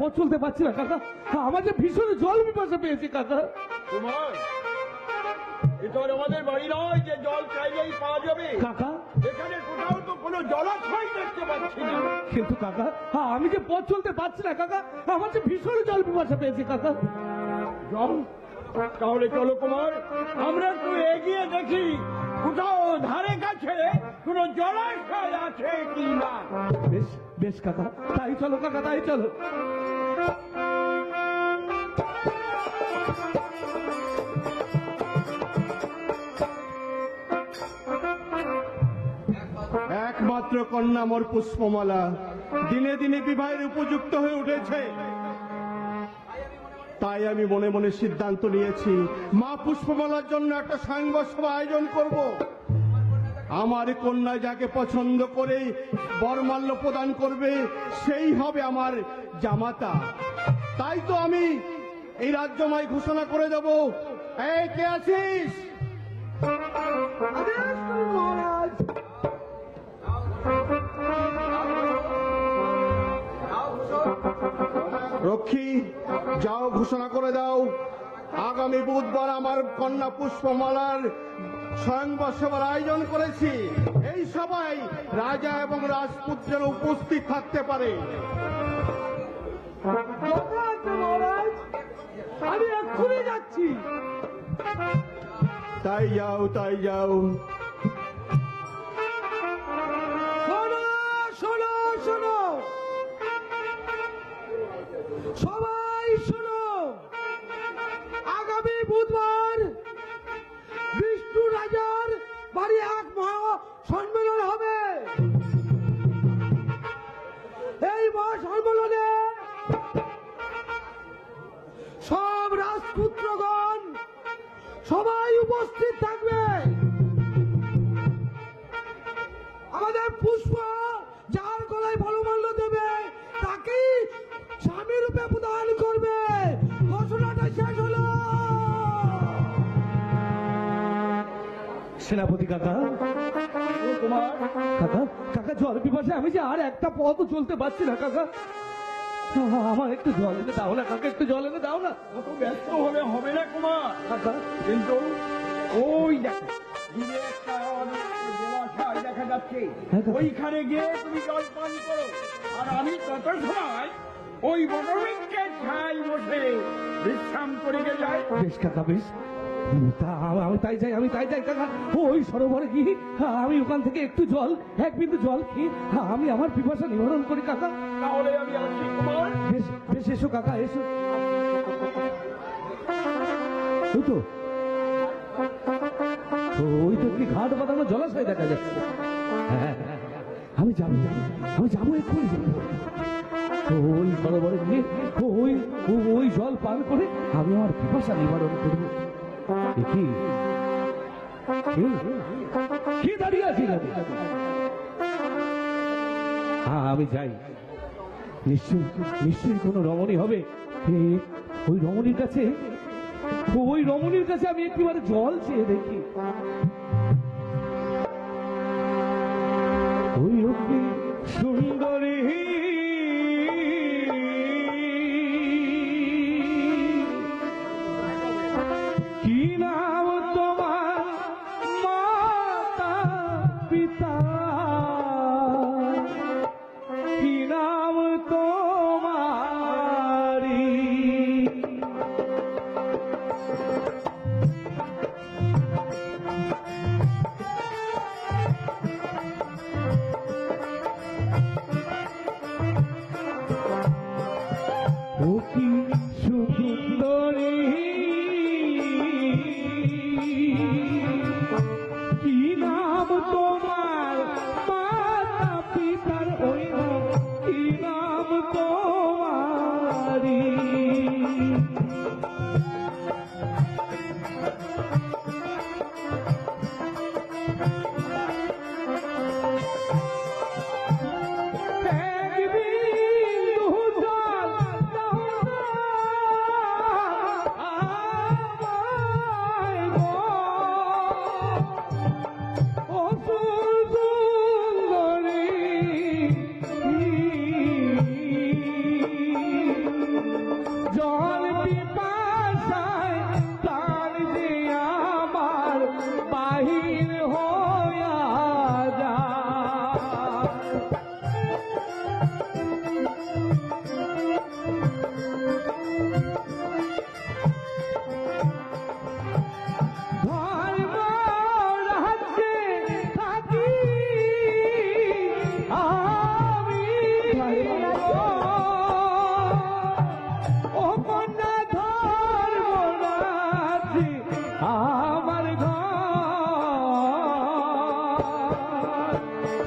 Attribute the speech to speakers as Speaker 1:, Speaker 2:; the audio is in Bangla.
Speaker 1: পথ চলতে পারছি না কাকা। আমার যে ভীষণ জল পিপাসা পেয়েছে কাকা।
Speaker 2: এটা আমাদের বাড়ি নয় যে জল চাইলেই পাওয়া যাবে।
Speaker 1: কাকা।
Speaker 2: এখানে কোথাও তো কোনো জলাশয় দেখতে পাচ্ছি না।
Speaker 1: কিন্তু কাকা আমি যে পথ চলতে পারছি না কাকা আমার যে ভীষণ জল পিপাসা পেয়েছে কাকা।
Speaker 2: জল তাহলে চলো কুমার আমরা একটু এগিয়ে দেখি কোথাও ধারে কাছে কোনো জলাশয় আছে কি না
Speaker 1: বেশ বেশ কাকা, তাই চলো কাকা, তাই চলো।
Speaker 3: একমাত্র কন্যা মোর পুষ্পমালা, দিনে দিনে বিবাহের উপযুক্ত হয়ে উঠেছে। তাই আমি মনে মনে সিদ্ধান্ত নিয়েছি, মা পুষ্পমালার জন্য একটা সাংগ সভা আয়োজন করব। আমার কন্যা যাকে পছন্দ করে বরমাল্য প্রদান করবে, সেই হবে আমার জামাতা। তাই তো আমি এই রাজ্যময় ঘোষণা করে দেব। এই, কে আছিস? রক্ষী, যাও, ঘোষণা করে দাও। আগামী বুধবার আমার কন্যা পুষ্পমালার স্বয়ংবর সভার আয়োজন করেছি। এই সভায় রাজা এবং রাজপুত্রের উপস্থিত থাকতে পারে।
Speaker 1: আমি এক্ষুনি যাচ্ছি।
Speaker 3: তাই যাও তাই যাও।
Speaker 1: শোনো শোনো শোনো। সবাই শোনো। আগামী বুধবার বাড়ি এক মহা সম্মেলন হবে। এই মহা সম্মেলনে সব রাজপুত্রগণ সবাই উপস্থিত থাকবে। আমাদের পুষ্প সেনাপতি কাকা। কাকা কাকা জল পিপাসে আমি যে আর একটা পথও চলতে পারছি না কাকা। আমার একটু জল এনে দাও না কাকা একটু জল এনে দাও না।
Speaker 2: অত ব্যস্ত হলে হবে না কুমার।
Speaker 1: কাকা।
Speaker 2: কিন্তু ওই দেখো যাচ্ছে।
Speaker 1: হ্যাঁ,
Speaker 2: ওইখানে গিয়ে তুমি জল পান করো। আর আমি তত সময় ওই বটবৃক্ষের ছাই বসে বিশ্রাম করে যাই
Speaker 1: বেশ কাকা বেশ। আমি তাই চাই আমি তাই চাই কাকা। ওই সরোবরে গিয়ে আমি ওখান থেকে একটু জল এক বিন্দু জল খেয়ে আমি আমার পিপাসা নিবারণ করি কাকা।
Speaker 2: তাহলে আমি আসি
Speaker 1: বেশ বেশ এসো কাকা এসো। ওই তো। ওই তো কি ঘাট বাঁধানো জলাশয় দেখা যাচ্ছে। হ্যাঁ, আমি যাব আমি যাব এক্ষুনি। যাব ওই সরোবরে গিয়ে ওই ওই জল পান করে আমি আমার পিপাসা নিবারণ করব হ্যাঁ আমি যাই। নিশ্চয়ই নিশ্চয়ই কোনো রমণী হবে। ওই রমণীর কাছে, ওই রমণীর কাছে আমি একেবারে জল চেয়ে দেখি। ওই রূপী Oh,